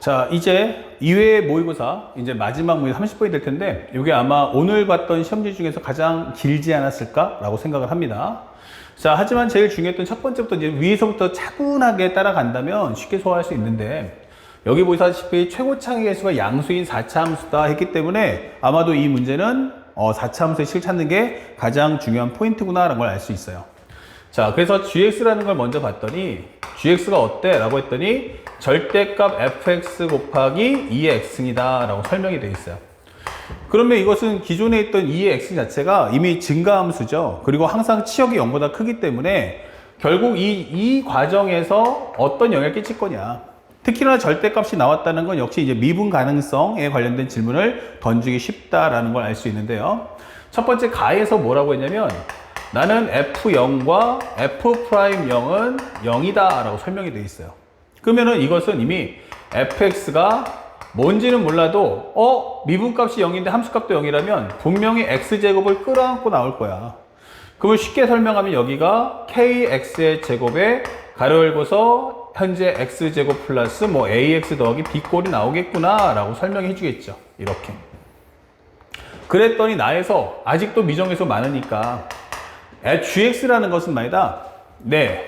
자, 이제 2회 모의고사, 이제 마지막 모의 30분이 될 텐데, 이게 아마 오늘 봤던 시험지 중에서 가장 길지 않았을까 라고 생각을 합니다. 자, 하지만 제일 중요했던 첫 번째부터 이제 위에서부터 차분하게 따라간다면 쉽게 소화할 수 있는데, 여기 보시다시피 최고창의 개수가 양수인 4차 함수다 했기 때문에 아마도 이 문제는 어, 4차 함수의 실 찾는 게 가장 중요한 포인트구나 라는 걸 알 수 있어요. 자, 그래서 gx라는 걸 먼저 봤더니 gx가 어때? 라고 했더니 절대값 fx 곱하기 2의 x이다 라고 설명이 되어 있어요. 그러면 이것은 기존에 있던 2의 x 자체가 이미 증가함수죠. 그리고 항상 치역이 0보다 크기 때문에 결국 이, 이 과정에서 어떤 영향을 끼칠 거냐. 특히나 절대값이 나왔다는 건 역시 이제 미분 가능성에 관련된 질문을 던지기 쉽다라는 걸 알 수 있는데요. 첫 번째 가에서 뭐라고 했냐면 나는 F0과 F'0은 0이다 라고 설명이 되어 있어요. 그러면은 이것은 이미 fx가 뭔지는 몰라도 어 미분값이 0인데 함수값도 0이라면 분명히 x제곱을 끌어안고 나올 거야. 그러면 쉽게 설명하면 여기가 kx의 제곱에 가로 열고서 현재 x제곱 플러스 뭐 ax 더하기 b꼴이 나오겠구나 라고 설명해 주겠죠. 이렇게. 그랬더니 나에서 아직도 미정에서 많으니까 gx라는 것은 말이다. 네.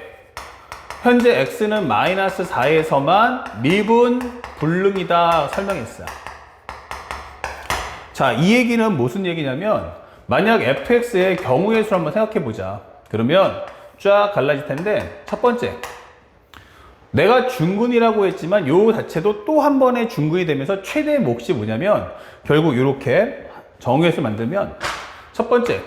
현재 x는 마이너스 4에서만 미분 불능이다 설명했어요. 자, 이 얘기는 무슨 얘기냐면 만약 fx의 경우의 수를 한번 생각해 보자. 그러면 쫙 갈라질 텐데 첫 번째 내가 중근이라고 했지만 요 자체도 또 한 번의 중근이 되면서 최대 몫이 뭐냐면 결국 이렇게 정의해서 만들면 첫 번째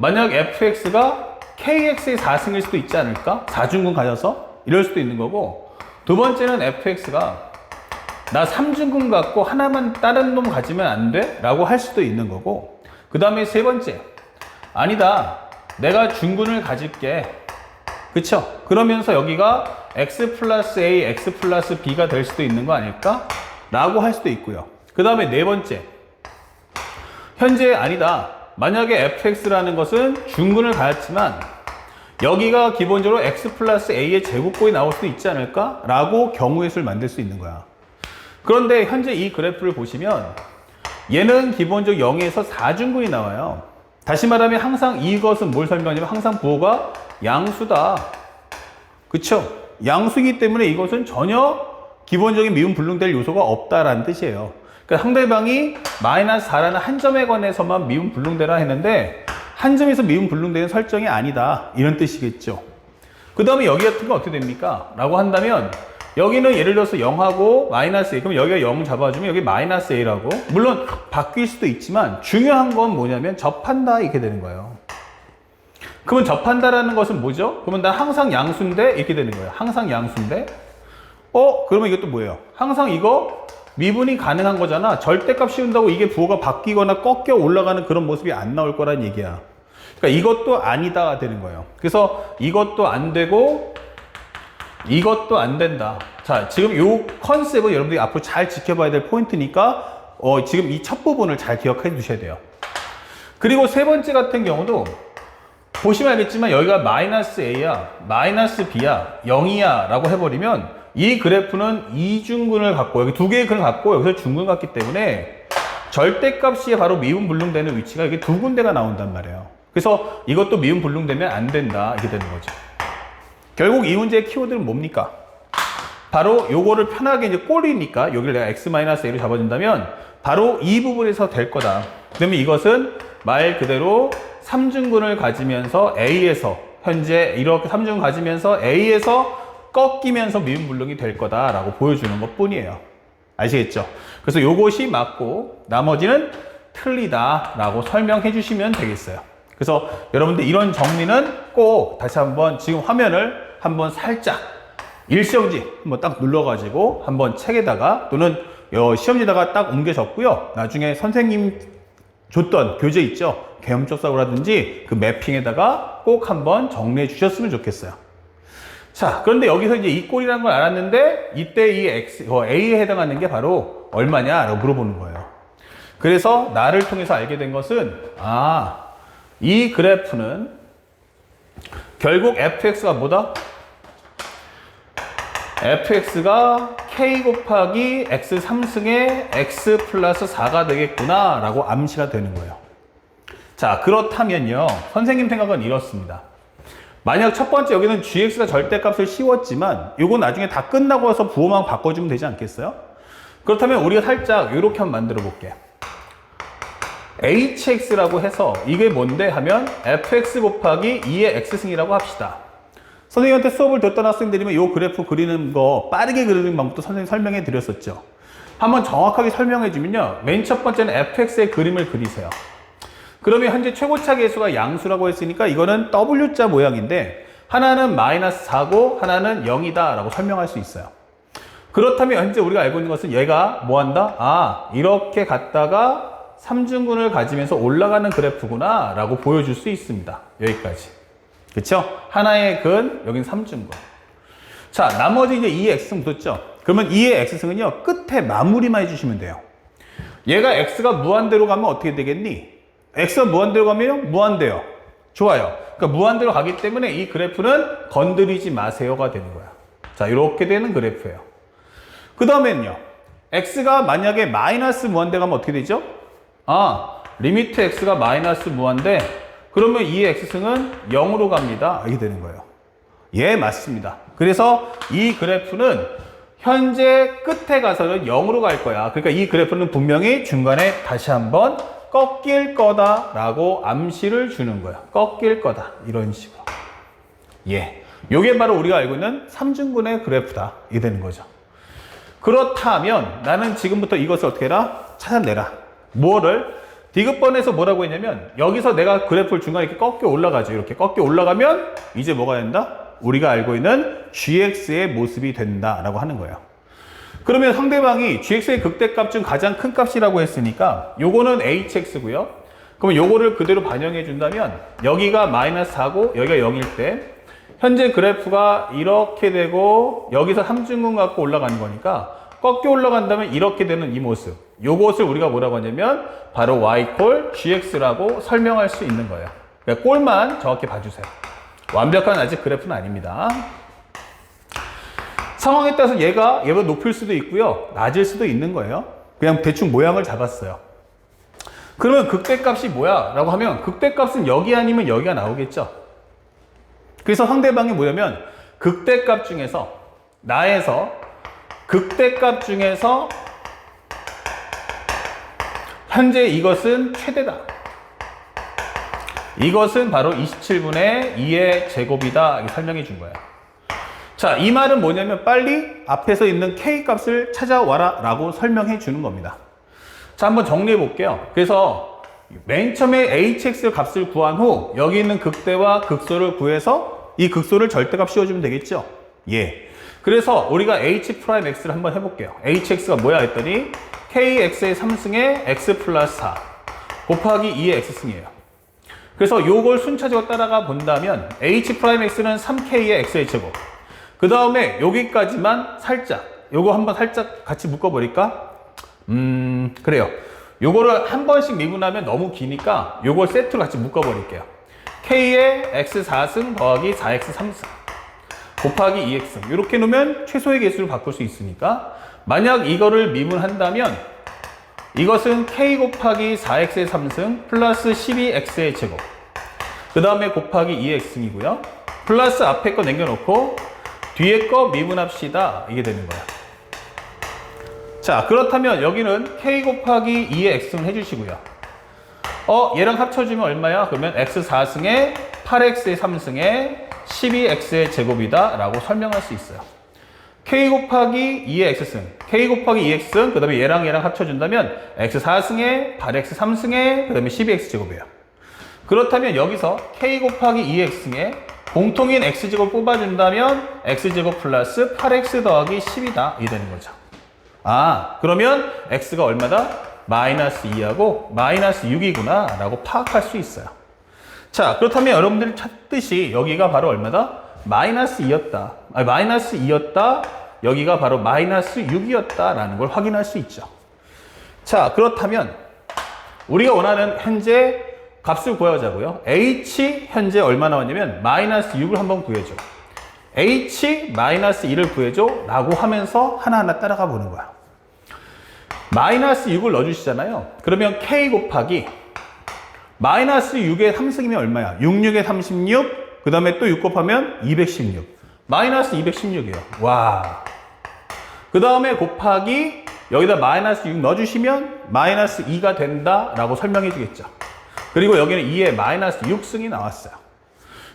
만약 fx가 kx의 4승일 수도 있지 않을까? 4중근 가져서? 이럴 수도 있는 거고. 두 번째는 fx가 나 3중근 갖고 하나만 다른 놈 가지면 안 돼? 라고 할 수도 있는 거고. 그 다음에 세 번째. 아니다. 내가 중근을 가질게. 그쵸? 그러면서 여기가 x 플러스 a, x 플러스 b가 될 수도 있는 거 아닐까? 라고 할 수도 있고요. 그 다음에 네 번째. 현재 아니다 만약에 fx라는 것은 중근을 가졌지만 여기가 기본적으로 x 플러스 a의 제곱꼴이 나올 수도 있지 않을까? 라고 경우의 수를 만들 수 있는 거야 그런데 현재 이 그래프를 보시면 얘는 기본적으로 0에서 4중근이 나와요. 다시 말하면 항상 이것은 뭘 설명하냐면 항상 부호가 양수다. 그쵸? 양수이기 때문에 이것은 전혀 기본적인 미분 불능될 요소가 없다라는 뜻이에요. 그러니까 상대방이 마이너스 4라는 한 점에 관해서만 미분 불능되라 했는데 한 점에서 미분 불능되는 설정이 아니다. 이런 뜻이겠죠. 그 다음에 여기 같은 건 어떻게 됩니까? 라고 한다면 여기는 예를 들어서 0하고 마이너스 A. 그럼 여기가 0 잡아주면 여기 마이너스 A라고. 물론 바뀔 수도 있지만 중요한 건 뭐냐면 접한다 이렇게 되는 거예요. 그러면 접한다라는 것은 뭐죠? 그러면 난 항상 양수인데 이렇게 되는 거예요. 항상 양수인데. 어? 그러면 이것도 뭐예요? 항상 이거 미분이 가능한 거잖아. 절대값 씌운다고 이게 부호가 바뀌거나 꺾여 올라가는 그런 모습이 안 나올 거란 얘기야. 그러니까 이것도 아니다 되는 거예요. 그래서 이것도 안 되고 이것도 안 된다. 자, 지금 요 컨셉은 여러분들이 앞으로 잘 지켜봐야 될 포인트니까, 어, 지금 이 첫 부분을 잘 기억해 두셔야 돼요. 그리고 세 번째 같은 경우도, 보시면 알겠지만 여기가 마이너스 A야, 마이너스 B야, 0이야 라고 해버리면 이 그래프는 이중근을 갖고, 여기 두 개의 근을 갖고 여기서 중근 같기 때문에 절대값이 바로 미분 불능되는 위치가 여기 두 군데가 나온단 말이에요. 그래서 이것도 미분 불능되면 안 된다. 이렇게 되는 거죠. 결국 이 문제의 키워드는 뭡니까? 바로 요거를 편하게 이제 꼴이니까 여기를 내가 x-a로 잡아준다면 바로 이 부분에서 될 거다. 그러면 이것은 말 그대로 3중근을 가지면서 A에서 현재 이렇게 3중근 가지면서 A에서 꺾이면서 미분불능이 될 거다라고 보여주는 것 뿐이에요. 아시겠죠? 그래서 요것이 맞고 나머지는 틀리다라고 설명해 주시면 되겠어요. 그래서 여러분들 이런 정리는 꼭 다시 한번 지금 화면을 한번 살짝 일시정지 한번 딱 눌러가지고 한번 책에다가 또는 시험지다가 딱 옮겨 적고요. 나중에 선생님 줬던 교재 있죠? 계엄적사고라든지 그 매핑에다가 꼭 한번 정리해 주셨으면 좋겠어요. 자, 그런데 여기서 이제 이 꼴이라는 걸 알았는데 이때 이 X, 어, A에 해당하는 게 바로 얼마냐라고 물어보는 거예요. 그래서 나를 통해서 알게 된 것은 아, 이 그래프는 결국 fx가 뭐다? fx가 k 곱하기 x 3승의 x 플러스 4가 되겠구나 라고 암시가 되는 거예요. 자, 그렇다면요. 선생님 생각은 이렇습니다. 만약 첫 번째 여기는 gx가 절대값을 씌웠지만 이거 나중에 다 끝나고 와서 부호만 바꿔주면 되지 않겠어요? 그렇다면 우리가 살짝 이렇게 한번 만들어 볼게요. hx라고 해서 이게 뭔데 하면 fx 곱하기 2의 x승이라고 합시다. 선생님한테 수업을 듣던 학생들이면 이 그래프 그리는 거 빠르게 그리는 방법도 선생님 설명해 드렸었죠. 한번 정확하게 설명해 주면요. 맨 첫 번째는 fx의 그림을 그리세요. 그러면 현재 최고차 계수가 양수라고 했으니까 이거는 W자 모양인데 하나는 마이너스 4고 하나는 0이다 라고 설명할 수 있어요. 그렇다면 현재 우리가 알고 있는 것은 얘가 뭐 한다? 아, 이렇게 갔다가 삼중근을 가지면서 올라가는 그래프구나 라고 보여줄 수 있습니다. 여기까지. 그쵸? 하나의 근, 여긴 삼중근. 자, 나머지 이제 2의 x승 붙었죠? 그러면 2의 x승은요, 끝에 마무리만 해주시면 돼요. 얘가 x가 무한대로 가면 어떻게 되겠니? X가 무한대로 가면 무한대요. 좋아요. 그러니까 무한대로 가기 때문에 이 그래프는 건드리지 마세요가 되는 거야. 자, 이렇게 되는 그래프예요. 그 다음에는요. x가 만약에 마이너스 무한대 가면 어떻게 되죠? 아, 리미트 x가 마이너스 무한대 그러면 이 x승은 0으로 갑니다. 이렇게 되는 거예요. 예, 맞습니다. 그래서 이 그래프는 현재 끝에 가서는 0으로 갈 거야. 그러니까 이 그래프는 분명히 중간에 다시 한번 꺾일 거다 라고 암시를 주는 거야. 꺾일 거다. 이런 식으로. 예. 요게 바로 우리가 알고 있는 삼중근의 그래프다. 이 되는 거죠. 그렇다면 나는 지금부터 이것을 어떻게 해라? 찾아내라. 뭐를? 디귿번에서 뭐라고 했냐면 여기서 내가 그래프를 중간에 이렇게 꺾여 올라가죠. 이렇게 꺾여 올라가면 이제 뭐가 된다? 우리가 알고 있는 gx의 모습이 된다라고 하는 거예요. 그러면 상대방이 gx의 극대값 중 가장 큰 값이라고 했으니까 요거는 hx고요. 그러면 요거를 그대로 반영해 준다면 여기가 마이너스 4고 여기가 0일 때 현재 그래프가 이렇게 되고 여기서 삼중근 갖고 올라가는 거니까 꺾여 올라간다면 이렇게 되는 이 모습. 요것을 우리가 뭐라고 하냐면 바로 y콜 gx라고 설명할 수 있는 거예요. 그러니까 꼴만 정확히 봐주세요. 완벽한 아직 그래프는 아닙니다. 상황에 따라서 얘가 얘보다 높을 수도 있고요. 낮을 수도 있는 거예요. 그냥 대충 모양을 잡았어요. 그러면 극대값이 뭐야? 라고 하면 극대값은 여기 아니면 여기가 나오겠죠. 그래서 상대방이 뭐냐면 극대값 중에서 나에서 극대값 중에서 현재 이것은 최대다. 이것은 바로 27분의 2의 제곱이다. 이렇게 설명해 준 거예요. 자, 이 말은 뭐냐면 빨리 앞에서 있는 k 값을 찾아와라 라고 설명해 주는 겁니다. 자, 한번 정리해 볼게요. 그래서 맨 처음에 hx 값을 구한 후 여기 있는 극대와 극소를 구해서 이 극소를 절대값 씌워주면 되겠죠? 예. 그래서 우리가 h 프라임 x를 한번 해볼게요. hx가 뭐야 했더니 kx의 3승에 x 플러스 4 곱하기 2의 x승이에요. 그래서 요걸 순차적으로 따라가 본다면 h 프라임 x는 3k의 x의 제곱 그 다음에 여기까지만 살짝 요거 한번 살짝 같이 묶어버릴까? 음 그래요. 요거를 한 번씩 미분하면 너무 기니까 요걸 세트로 같이 묶어버릴게요. K의 x 4승 더하기 4x 3승 곱하기 2x 이렇게 놓으면 최소의 개수를 바꿀 수 있으니까 만약 이거를 미분한다면 이것은 k 곱하기 4x의 3승 플러스 12x의 제곱. 그 다음에 곱하기 2x승이고요. 플러스 앞에 거 남겨놓고 뒤에 거 미분합시다. 이게 되는 거야. 자 그렇다면 여기는 k 곱하기 2의 x승 해주시고요. 어 얘랑 합쳐주면 얼마야? 그러면 x 4승에 8x의 3승에 12x의 제곱이다 라고 설명할 수 있어요. k 곱하기 2의 x승. k 곱하기 2x승 그 다음에 얘랑 얘랑 합쳐준다면 x 4승에 8x 3승에 그 다음에 12x 제곱이에요. 그렇다면 여기서 k 곱하기 2x승에 공통인 x제곱 뽑아준다면 x제곱 플러스 8x 더하기 10이다. 이 되는 거죠. 아 그러면 x가 얼마다? 마이너스 2하고 마이너스 6이구나 라고 파악할 수 있어요. 자 그렇다면 여러분들이 찾듯이 여기가 바로 얼마다? 마이너스 2였다. 아니 마이너스 2였다. 여기가 바로 마이너스 6이었다 라는 걸 확인할 수 있죠. 자 그렇다면 우리가 원하는 현재 값을 구하자고요 h 현재 얼마 나왔냐면 마이너스 6을 한번 구해줘 h-2를 구해줘 라고 하면서 하나하나 따라가 보는 거야. 마이너스 6을 넣어주시잖아요. 그러면 k 곱하기 마이너스 6의 3승이면 얼마야? 6, 6에 36, 그 다음에 또 6 곱하면 216. 마이너스 216이에요. 와. 그 다음에 곱하기 여기다 마이너스 6 넣어주시면 마이너스 2가 된다라고 설명해 주겠죠. 그리고 여기는 2에 마이너스 6승이 나왔어요.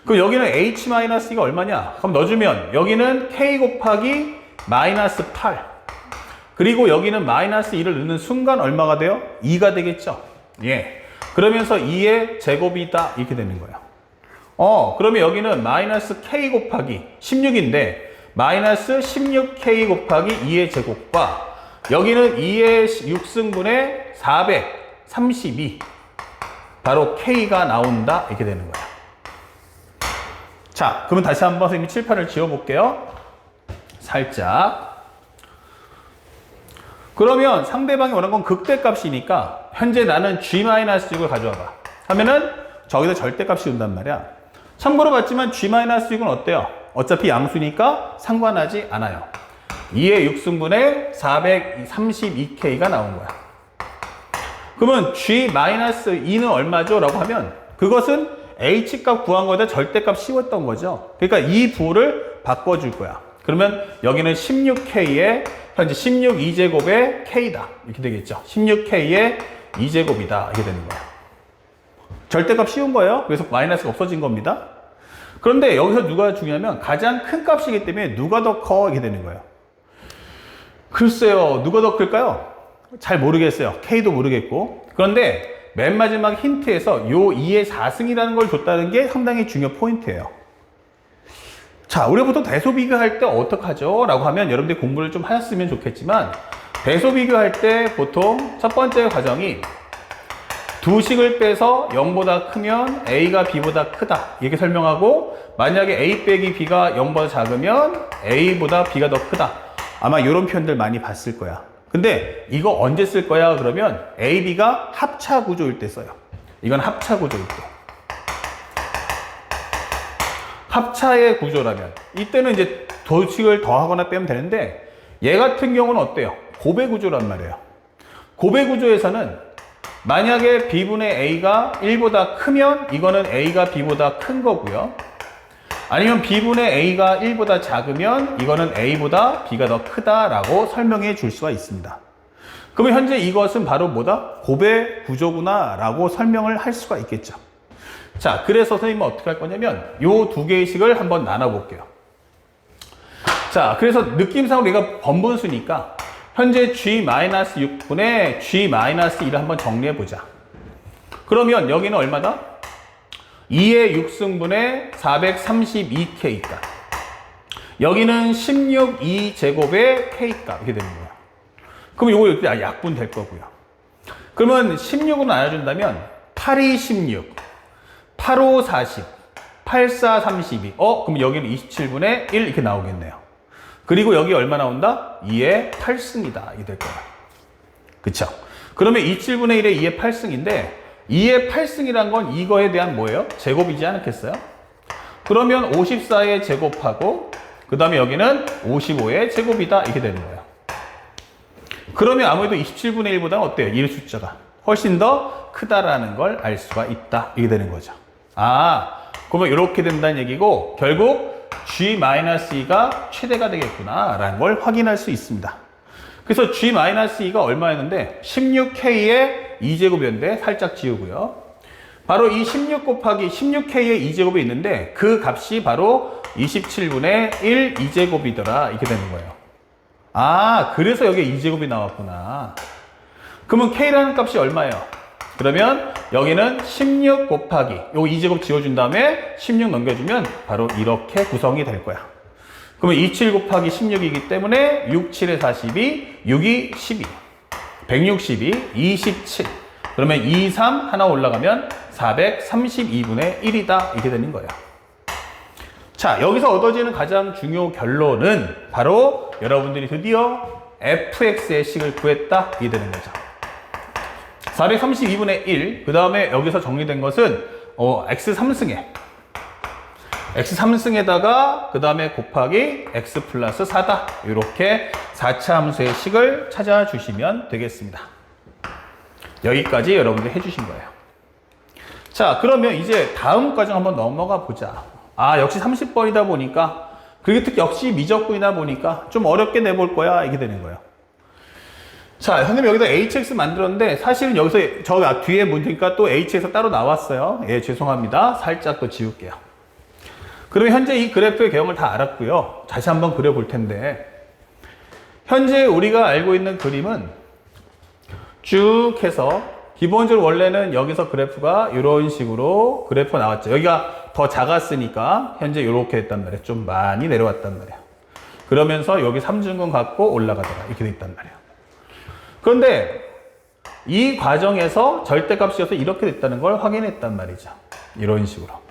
그럼 여기는 h-2가 얼마냐? 그럼 넣어주면 여기는 k 곱하기 마이너스 8. 그리고 여기는 마이너스 2를 넣는 순간 얼마가 돼요? 2가 되겠죠? 예. 그러면서 2의 제곱이다. 이렇게 되는 거예요. 어, 그러면 여기는 마이너스 k 곱하기 16인데 마이너스 16k 곱하기 2의 제곱과 여기는 2의 6승분의 432 바로 k가 나온다. 이렇게 되는 거예요. 자, 그러면 다시 한번 선생님이 칠판을 지워 볼게요. 살짝. 그러면 상대방이 원하는 건 극대값이니까 현재 나는 g-6을 가져와 봐. 하면은 저기다 절대값이 온단 말이야. 참고로 봤지만 g-6은 어때요? 어차피 양수니까 상관하지 않아요. 2의 6승분의 432k가 나온 거야. 그러면 g-2는 얼마죠? 라고 하면 그것은 h값 구한 거에다 절대값 씌웠던 거죠. 그러니까 이 부호를 바꿔줄 거야. 그러면 여기는 16k에 현재 16 2제곱의 k다. 이렇게 되겠죠. 16k의 2제곱이다. 이렇게 되는 거야. 절대값 씌운 거예요. 그래서 마이너스가 없어진 겁니다. 그런데 여기서 누가 중요하면 가장 큰 값이기 때문에 누가 더 커? 이렇게 되는 거예요. 글쎄요. 누가 더 클까요? 잘 모르겠어요. K도 모르겠고. 그런데 맨 마지막 힌트에서 요 2의 4승이라는 걸 줬다는 게 상당히 중요 포인트예요. 자, 우리 보통 대소 비교할 때 어떡하죠? 라고 하면 여러분들이 공부를 좀 하셨으면 좋겠지만 대소 비교할 때 보통 첫 번째 과정이 두 식을 빼서 0보다 크면 A가 B보다 크다. 이렇게 설명하고 만약에 A 빼기 B가 0보다 작으면 A보다 B가 더 크다. 아마 이런 표현들 많이 봤을 거야. 근데 이거 언제 쓸 거야? 그러면 A, B가 합차 구조일 때 써요. 이건 합차 구조일 때. 합차의 구조라면 이때는 이제 도식을 더하거나 빼면 되는데 얘 같은 경우는 어때요? 고배 구조란 말이에요. 고배 구조에서는 만약에 B분의 A가 1보다 크면 이거는 A가 B보다 큰 거고요. 아니면 B분의 A가 1보다 작으면 이거는 A보다 B가 더 크다라고 설명해 줄 수가 있습니다. 그러면 현재 이것은 바로 뭐다? 고배 구조구나 라고 설명을 할 수가 있겠죠. 자, 그래서 선생님은 어떻게 할 거냐면 요두 개의 식을 한번 나눠 볼게요. 자, 그래서 느낌상으로 얘가 번분수니까 현재 g-6분의 g-1을 한번 정리해 보자. 그러면 여기는 얼마다? 2의 6승분의 432k값. 여기는 16 2제곱의 k값. 이렇게 되는 거야. 그럼 요거 이렇게 약분 될 거고요. 그러면 16으로 나눠준다면 8이 16, 8, 5, 40, 8, 4, 32. 어? 그럼 여기는 27분의 1 이렇게 나오겠네요. 그리고 여기 얼마 나온다? 2의 8승이다. 이게 될 거야. 그쵸? 그러면 27분의 1의 2의 8승인데 2의 8승이란 건 이거에 대한 뭐예요? 제곱이지 않겠어요? 그러면 54의 제곱하고 그 다음에 여기는 55의 제곱이다. 이렇게 되는 거예요. 그러면 아무래도 27분의 1보다는 어때요? 이 숫자가 훨씬 더 크다라는 걸 알 수가 있다. 이게 되는 거죠. 아, 그러면 이렇게 된다는 얘기고 결국 G-2가 최대가 되겠구나 라는 걸 확인할 수 있습니다. 그래서 G-2가 얼마였는데 16K의 2제곱이었는데 살짝 지우고요. 바로 이 16 곱하기 16K의 2제곱이 있는데 그 값이 바로 27분의 1 2제곱이더라 이렇게 되는 거예요. 아, 그래서 여기에 2제곱이 나왔구나. 그러면 K라는 값이 얼마예요? 그러면 여기는 16 곱하기 요 2제곱 지워준 다음에 16 넘겨주면 바로 이렇게 구성이 될 거야. 그러면 27 곱하기 16이기 때문에 6, 7에 42, 6이 12, 162, 27. 그러면 2, 3 하나 올라가면 432분의 1이다. 이렇게 되는 거예요. 자, 여기서 얻어지는 가장 중요 결론은 바로 여러분들이 드디어 fx의 식을 구했다. 이게 되는 거죠. 432분의 1. 그 다음에 여기서 정리된 것은 어, x 3승에 x 3승에다가 그 다음에 곱하기 x 플러스 4다. 이렇게 4차 함수의 식을 찾아주시면 되겠습니다. 여기까지 여러분들 해주신 거예요. 자, 그러면 이제 다음 과정 한번 넘어가 보자. 아, 역시 30번이다 보니까, 그리고 특히 역시 미적분이다 보니까 좀 어렵게 내볼 거야. 이게 되는 거예요. 자, 선생님 여기서 HX 만들었는데 사실은 여기서 저 앞- 뒤에 문제니까 또 HX 따로 나왔어요. 예, 죄송합니다. 살짝 또 지울게요. 그러면 현재 이 그래프의 개형을 다 알았고요. 다시 한번 그려볼 텐데 현재 우리가 알고 있는 그림은 쭉 해서 기본적으로 원래는 여기서 그래프가 이런 식으로 그래프가 나왔죠. 여기가 더 작았으니까 현재 이렇게 됐단 말이에요. 좀 많이 내려왔단 말이에요. 그러면서 여기 삼중근 갖고 올라가다가 이렇게 됐단 말이에요. 그런데 이 과정에서 절대값이어서 이렇게 됐다는 걸 확인했단 말이죠. 이런 식으로.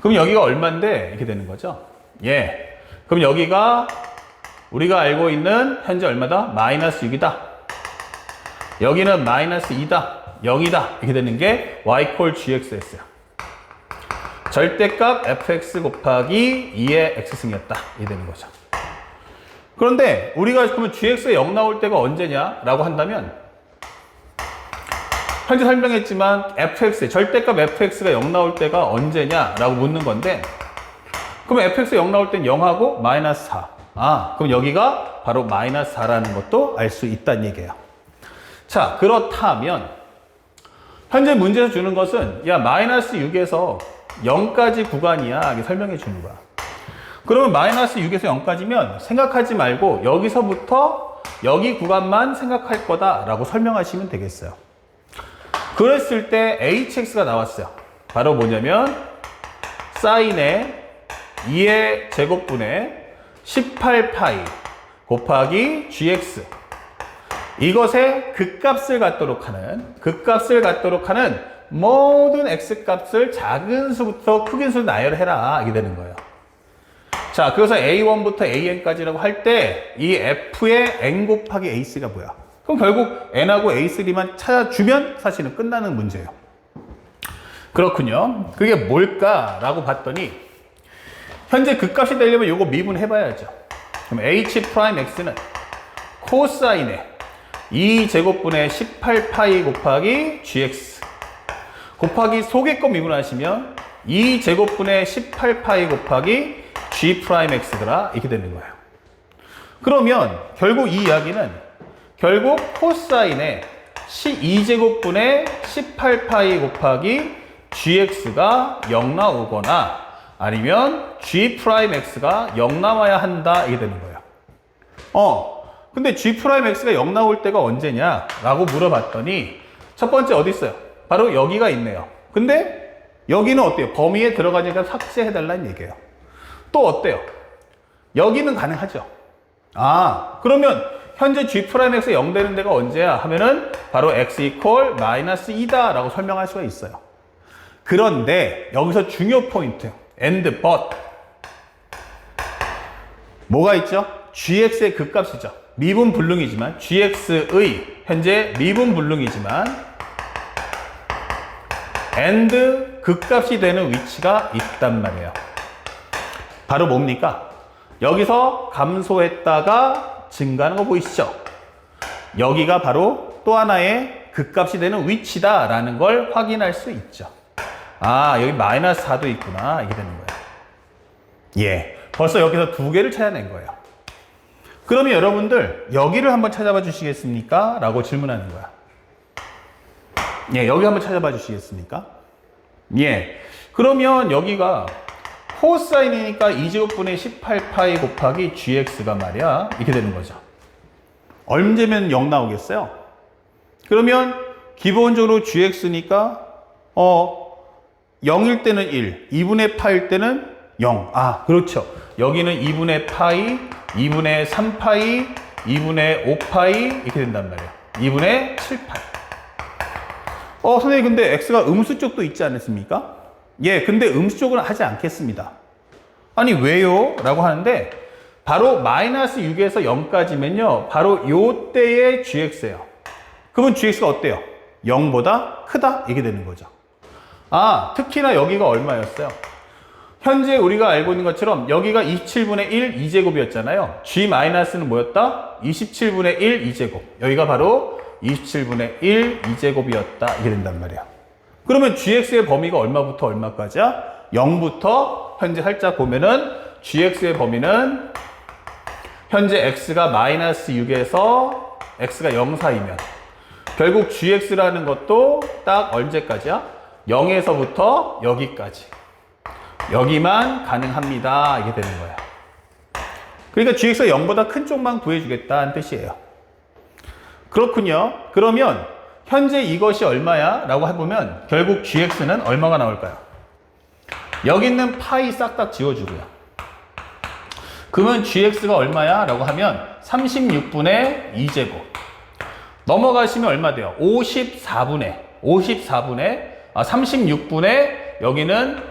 그럼 여기가 얼마인데 이렇게 되는 거죠? 예. 그럼 여기가 우리가 알고 있는 현재 얼마다? 마이너스 6이다. 여기는 마이너스 2다. 0이다. 이렇게 되는 게 y 콜 gx였어요. 절대값 fx 곱하기 2의 x승이었다. 이렇게 되는 거죠. 그런데 우리가 그러면 gx가 0 나올 때가 언제냐라고 한다면 현재 설명했지만 fx 절대값 fx가 0 나올 때가 언제냐라고 묻는 건데 그럼 fx가 0 나올 땐 0하고 마이너스 4. 아, 그럼 여기가 바로 마이너스 4라는 것도 알 수 있다는 얘기예요. 자, 그렇다면 현재 문제에서 주는 것은 야 마이너스 6에서 0까지 구간이야 이렇게 설명해 주는 거야. 그러면 마이너스 6에서 0까지면 생각하지 말고 여기서부터 여기 구간만 생각할 거다라고 설명하시면 되겠어요. 그랬을 때 hx가 나왔어요. 바로 뭐냐면 사인의 2의 제곱분의 18파이 곱하기 gx 이것의 극값을 갖도록 하는 극값을 갖도록 하는 모든 x값을 작은 수부터 크긴 수로 나열해라 이게 되는 거예요. 자, 그래서 a1부터 an까지라고 할 때 이 f의 n 곱하기 ac가 뭐야? 그럼 결국 n하고 a3만 찾아주면 사실은 끝나는 문제예요. 그렇군요. 그게 뭘까라고 봤더니 현재 극값이 되려면 이거 미분해 봐야죠. 그럼 h 프라임 x는 코사인의 2제곱분의 18파이 곱하기 gx 곱하기 거 미분하시면 2제곱분의 18파이 곱하기 g 프라임 x더라 이렇게 되는 거예요. 그러면 결국 이 이야기는 결국 코사인의 2제곱분의 18파이 곱하기 gx가 0 나오거나 아니면 g 프라임 x가 0 나와야 한다 이게 되는 거예요. 어, 근데 g 프라임 x가 0 나올 때가 언제냐 라고 물어봤더니 첫 번째 어디 있어요? 바로 여기가 있네요. 근데 여기는 어때요? 범위에 들어가니까 삭제해달라는 얘기예요. 또 어때요? 여기는 가능하죠. 아, 그러면 현재 g 프라임 x 0 되는 데가 언제야? 하면은 바로 x 이퀄 마이너스 2다 라고 설명할 수가 있어요. 그런데 여기서 중요 포인트 and but 뭐가 있죠? gx의 극값이죠. 미분 불능이지만 gx의 현재 미분 불능이지만 and 극값이 되는 위치가 있단 말이에요. 바로 뭡니까? 여기서 감소했다가 증가하는 거 보이시죠? 여기가 바로 또 하나의 극값이 되는 위치다라는 걸 확인할 수 있죠. 아, 여기 마이너스 4도 있구나. 이게 되는 거예요. 예. 벌써 여기서 두 개를 찾아낸 거예요. 그러면 여러분들, 여기를 한번 찾아봐 주시겠습니까? 라고 질문하는 거야. 예, 여기 한번 찾아봐 주시겠습니까? 예. 그러면 여기가 코사인이니까 2제곱분의 18파이 곱하기 gx가 말이야. 이렇게 되는 거죠. 얼마면 0 나오겠어요? 그러면 기본적으로 gx니까 어 0일 때는 1, 2분의 파일 때는 0. 아, 그렇죠. 여기는 2분의 파이, 2분의 3파이, 2분의 5파이 이렇게 된단 말이에요. 2분의 7파이. 어, 선생님 근데 x가 음수 쪽도 있지 않습니까? 예, 근데 음수 쪽은 하지 않겠습니다. 아니 왜요? 라고 하는데 바로 마이너스 6에서 0까지면요. 바로 요 때의 gx예요. 그러면 gx가 어때요? 0보다 크다? 이게 되는 거죠. 아, 특히나 여기가 얼마였어요? 현재 우리가 알고 있는 것처럼 여기가 27분의 1 2제곱이었잖아요. G-는 뭐였다? 27분의 1 2제곱. 여기가 바로 27분의 1 2제곱이었다. 이게 된단 말이야. 그러면 gx의 범위가 얼마부터 얼마까지야? 0부터 현재 살짝 보면은 gx의 범위는 현재 x가 마이너스 6에서 x가 0 사이면 결국 gx라는 것도 딱 언제까지야? 0에서부터 여기까지. 여기만 가능합니다. 이게 되는 거야. 그러니까 gx가 0보다 큰 쪽만 구해주겠다는 뜻이에요. 그렇군요. 그러면 현재 이것이 얼마야? 라고 해보면 결국 gx는 얼마가 나올까요? 여기 있는 파이 싹 다 지워주고요. 그러면 gx가 얼마야? 라고 하면 36분의 2제곱. 넘어가시면 얼마 돼요? 54분의 54분의 아 36분의 여기는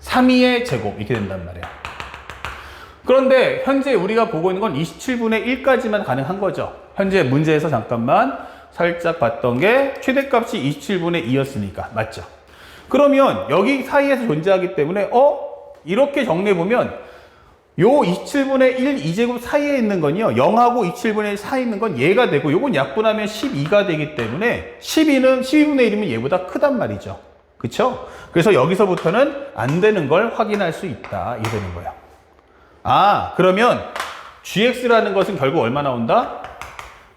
3위의 제곱 이렇게 된단 말이에요. 그런데 현재 우리가 보고 있는 건 27분의 1까지만 가능한 거죠. 현재 문제에서 잠깐만 살짝 봤던 게 최대값이 27분의 2였으니까 맞죠? 그러면 여기 사이에서 존재하기 때문에 어 이렇게 정리해 보면 요 27분의 1 2제곱 사이에 있는 건요 0하고 27분의 1 사이에 있는 건 얘가 되고 요건 약분하면 12가 되기 때문에 12는 12분의 1이면 얘보다 크단 말이죠 그쵸? 그래서 여기서부터는 안 되는 걸 확인할 수 있다 이게 되는 거예요 아 그러면 gx라는 것은 결국 얼마 나온다?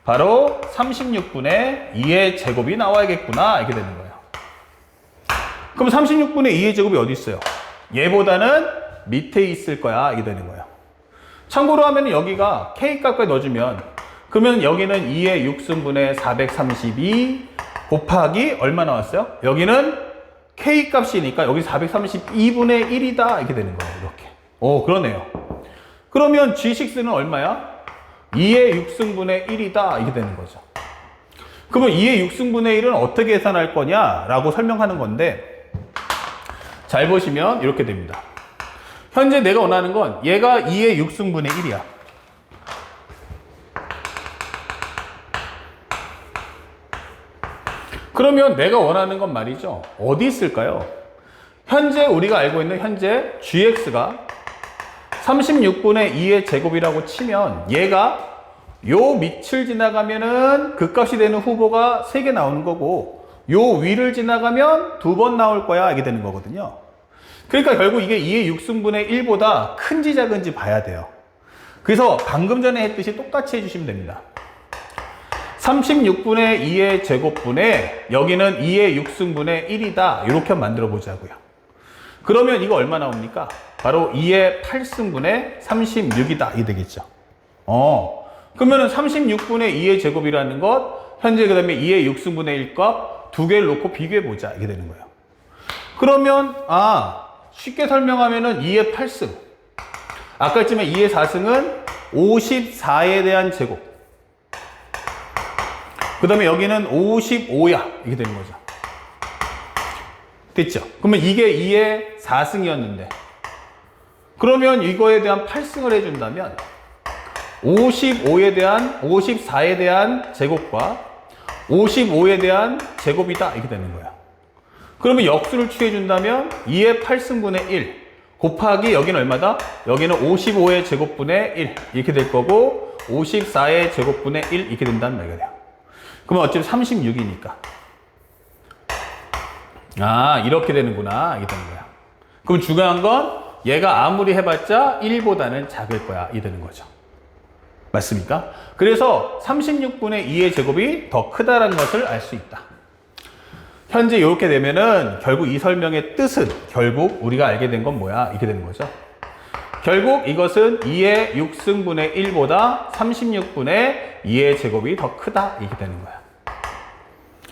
바로 36분의 2의 제곱이 나와야겠구나 이렇게 되는 거예요 그럼 36분의 2의 제곱이 어디 있어요? 얘보다는 밑에 있을 거야 이게 되는 거예요. 참고로 하면 여기가 k 값까지 넣어주면 그러면 여기는 2의 6승분의 432 곱하기 얼마 나왔어요? 여기는 k 값이니까 여기 432분의 1이다 이렇게 되는 거예요. 이렇게. 오 그러네요. 그러면 g6는 얼마야? 2의 6승분의 1이다 이렇게 되는 거죠. 그러면 2의 6승분의 1은 어떻게 계산할 거냐라고 설명하는 건데 잘 보시면 이렇게 됩니다. 현재 내가 원하는 건 얘가 2의 6승분의 1이야. 그러면 내가 원하는 건 말이죠. 어디 있을까요? 현재 우리가 알고 있는 현재 gx가 36분의 2의 제곱이라고 치면 얘가 요 밑을 지나가면은 그 값이 되는 후보가 3개 나오는 거고 요 위를 지나가면 두 번 나올 거야 이게 되는 거거든요. 그러니까 결국 이게 2의 6승분의 1보다 큰지 작은지 봐야 돼요. 그래서 방금 전에 했듯이 똑같이 해주시면 됩니다. 36분의 2의 제곱분에 여기는 2의 6승분의 1이다. 이렇게 만들어 보자고요. 그러면 이거 얼마 나옵니까? 바로 2의 8승분의 36이다. 이 되겠죠. 어. 그러면은 36분의 2의 제곱이라는 것, 현재 그 다음에 2의 6승분의 1값 두 개를 놓고 비교해 보자. 이게 되는 거예요. 그러면, 아, 쉽게 설명하면은 2의 8승. 아까 했지만 2의 4승은 54에 대한 제곱. 그 다음에 여기는 55야. 이게 되는 거죠. 됐죠? 그러면 이게 2의 4승이었는데. 그러면 이거에 대한 8승을 해준다면 55에 대한, 54에 대한 제곱과 55에 대한 제곱이다. 이렇게 되는 거야. 그러면 역수를 취해준다면 2의 8승분의 1 곱하기 여기는 얼마다? 여기는 55의 제곱분의 1 이렇게 될 거고 54의 제곱분의 1 이렇게 된다는 말이에요. 그러면 어차피 36이니까. 아 이렇게 되는구나 이게 되는 거야. 그럼 중요한 건 얘가 아무리 해봤자 1보다는 작을 거야 이 되는 거죠. 맞습니까? 그래서 36분의 2의 제곱이 더 크다라는 것을 알 수 있다. 현재 이렇게 되면은 결국 이 설명의 뜻은 결국 우리가 알게 된 건 뭐야? 이렇게 되는 거죠. 결국 이것은 2의 6승분의 1보다 36분의 2의 제곱이 더 크다. 이렇게 되는 거야.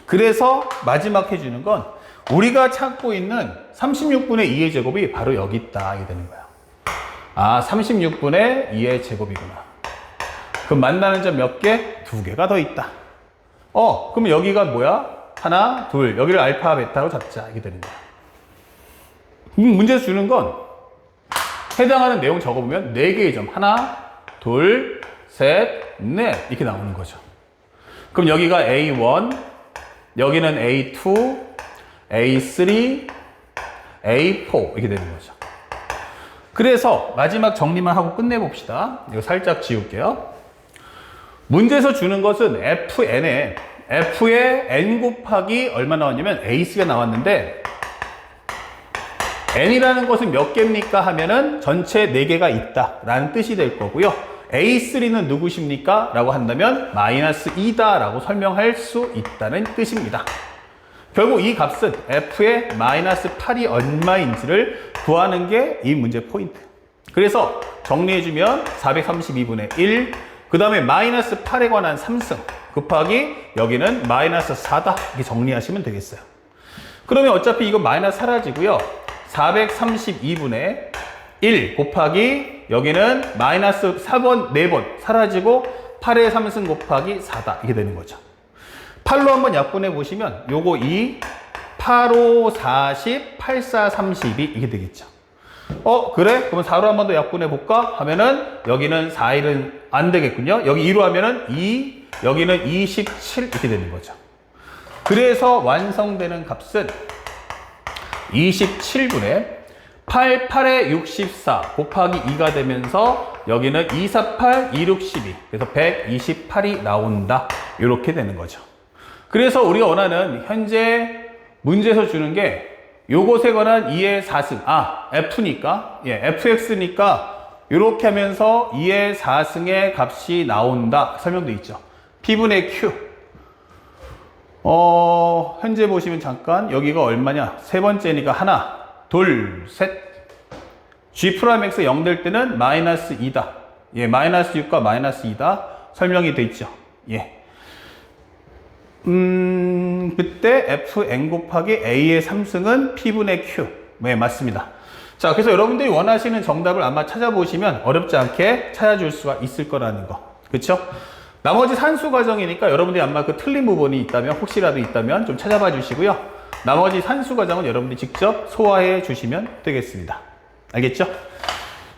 그래서 마지막 해주는 건 우리가 찾고 있는 36분의 2의 제곱이 바로 여기 있다. 이게 되는 거야. 아, 36분의 2의 제곱이구나. 그럼 만나는 점 몇 개? 두 개가 더 있다. 어, 그럼 여기가 뭐야? 하나, 둘. 여기를 알파, 베타로 잡자. 이게 되는 거야. 음, 문제에서 주는 건 해당하는 내용 적어보면 네 개의 점. 하나, 둘, 셋, 넷. 이렇게 나오는 거죠. 그럼 여기가 A1, 여기는 A2, A3, A4 이렇게 되는 거죠. 그래서 마지막 정리만 하고 끝내봅시다. 이거 살짝 지울게요. 문제에서 주는 것은 FN에 F의 N 곱하기 얼마 나왔냐면 AC가 나왔는데 N이라는 것은 몇 개입니까 하면은 전체 4개가 있다 라는 뜻이 될 거고요. A3는 누구십니까? 라고 한다면 마이너스 2다 라고 설명할 수 있다는 뜻입니다. 결국 이 값은 f의 마이너스 8이 얼마인지를 구하는 게 이 문제 포인트. 그래서 정리해주면 432분의 1, 그 다음에 마이너스 8에 관한 3승 곱하기 여기는 마이너스 4다. 이렇게 정리하시면 되겠어요. 그러면 어차피 이거 마이너스 사라지고요. 432분의 1 곱하기 여기는 마이너스 4번, 4번 사라지고 8의 3승 곱하기 4다. 이게 되는 거죠. 8로 한번 약분해 보시면 요거 2, 8, 5, 40, 8, 4, 32 이게 되겠죠. 어 그래? 그럼 4로 한 번 더 약분해 볼까? 하면은 여기는 4, 1은 안 되겠군요. 여기 2로 하면은 2, 여기는 27 이렇게 되는 거죠. 그래서 완성되는 값은 27분의 8, 8에 64 곱하기 2가 되면서 여기는 248, 262 그래서 128이 나온다 이렇게 되는 거죠. 그래서 우리가 원하는 현재 문제에서 주는 게 요것에 관한 2의 4승 아 F니까 예 FX니까 이렇게 하면서 2의 4승의 값이 나온다 설명도 있죠. P분의 Q 어, 현재 보시면 잠깐 여기가 얼마냐? 세 번째니까 하나, 둘, 셋. G 프라임 X 0 될 때는 마이너스 2다. 예, 마이너스 6과 마이너스 2다. 설명이 돼 있죠. 예. 음, 그때 Fn 곱하기 A의 3승은 P분의 Q. 네, 맞습니다. 자, 그래서 여러분들이 원하시는 정답을 아마 찾아보시면 어렵지 않게 찾아줄 수가 있을 거라는 거. 그쵸? 나머지 산수 과정이니까 여러분들이 아마 그 틀린 부분이 있다면, 혹시라도 있다면 좀 찾아봐 주시고요. 나머지 산수 과정은 여러분들이 직접 소화해 주시면 되겠습니다. 알겠죠?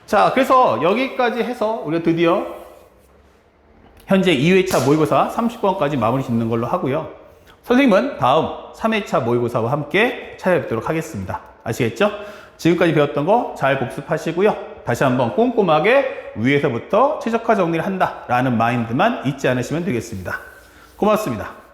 자, 그래서 여기까지 해서 우리가 드디어 현재 2회차 모의고사 30번까지 마무리 짓는 걸로 하고요. 선생님은 다음 3회차 모의고사와 함께 찾아뵙도록 하겠습니다. 아시겠죠? 지금까지 배웠던 거 잘 복습하시고요. 다시 한번 꼼꼼하게 위에서부터 최적화 정리를 한다라는 마인드만 잊지 않으시면 되겠습니다. 고맙습니다.